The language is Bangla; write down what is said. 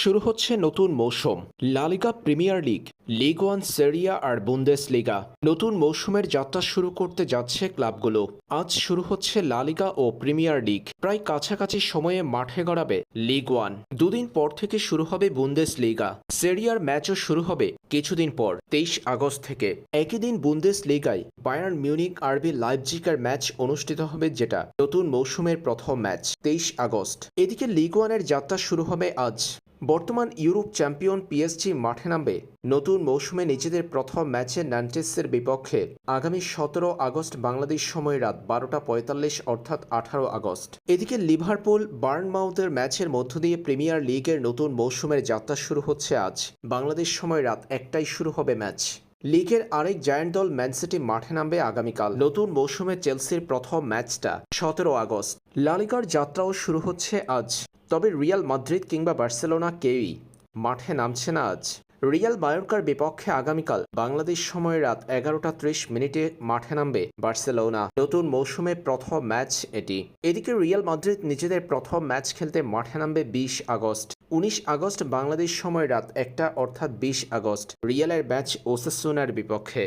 শুরু হচ্ছে নতুন মৌসুম La Liga Premier League Ligue one Serie A R Bundesliga নতুন মৌসুমের যাত্রা শুরু করতে যাচ্ছে ক্লাবগুলো। আজ শুরু হচ্ছে লালিগা ও প্রিমিয়ার লিগ। প্রায় কাছাকাছি সময়ে মাঠে গড়াবে লিগ ওয়ান। দুদিন পর থেকে শুরু হবে বুন্দেস লিগা সেরিয়ার ম্যাচও শুরু হবে কিছুদিন পর, তেইশ আগস্ট থেকে। একই দিন বুন্দেস লিগায় বায়ার্ন মিউনিক আরবি লাইপজিকার ম্যাচ অনুষ্ঠিত হবে যেটা নতুন মৌসুমের প্রথম ম্যাচ, তেইশ আগস্ট। এদিকে লিগ ওয়ানের যাত্রা শুরু হবে আজ। বর্তমান ইউরোপ চ্যাম্পিয়ন পিএসজি মাঠে নামবে নতুন মৌসুমে নিজেদের প্রথম ম্যাচে ন্যান্টেসের বিপক্ষে। আগামী সতেরো আগস্ট বাংলাদেশ সময় রাত বারোটা পঁয়তাল্লিশ অর্থাৎ আঠারো আগস্ট। এদিকে লিভারপুল বার্নমাউথের ম্যাচের মধ্য দিয়ে প্রিমিয়ার লিগের নতুন মৌসুমের যাত্রা শুরু হচ্ছে আজ। বাংলাদেশ সময় রাত একটাই শুরু হবে ম্যাচ। লিগের আরেক জায়ান্ট দল ম্যানসিটি মাঠে নামবে আগামীকাল। নতুন মৌসুমে চেলসির প্রথম ম্যাচটা সতেরো আগস্ট। লালিগার যাত্রাও শুরু হচ্ছে আজ। তবে রিয়াল মাদ্রিদ কিংবা বার্সেলোনা কেউই মাঠে নামছে না আজ। রিয়াল বায়োরকার বিপক্ষে আগামীকাল বাংলাদেশ সময় রাত এগারোটা ত্রিশ মিনিটে মাঠে নামবে বার্সেলোনা। নতুন মৌসুমে প্রথম ম্যাচ এটি। এদিকে রিয়াল মাদ্রিদ নিজেদের প্রথম ম্যাচ খেলতে মাঠে নামবে বিশ আগস্ট। উনিশ আগস্ট বাংলাদেশ সময় রাত একটা অর্থাৎ বিশ আগস্ট। রিয়ালের ম্যাচ ওসেসোনার বিপক্ষে।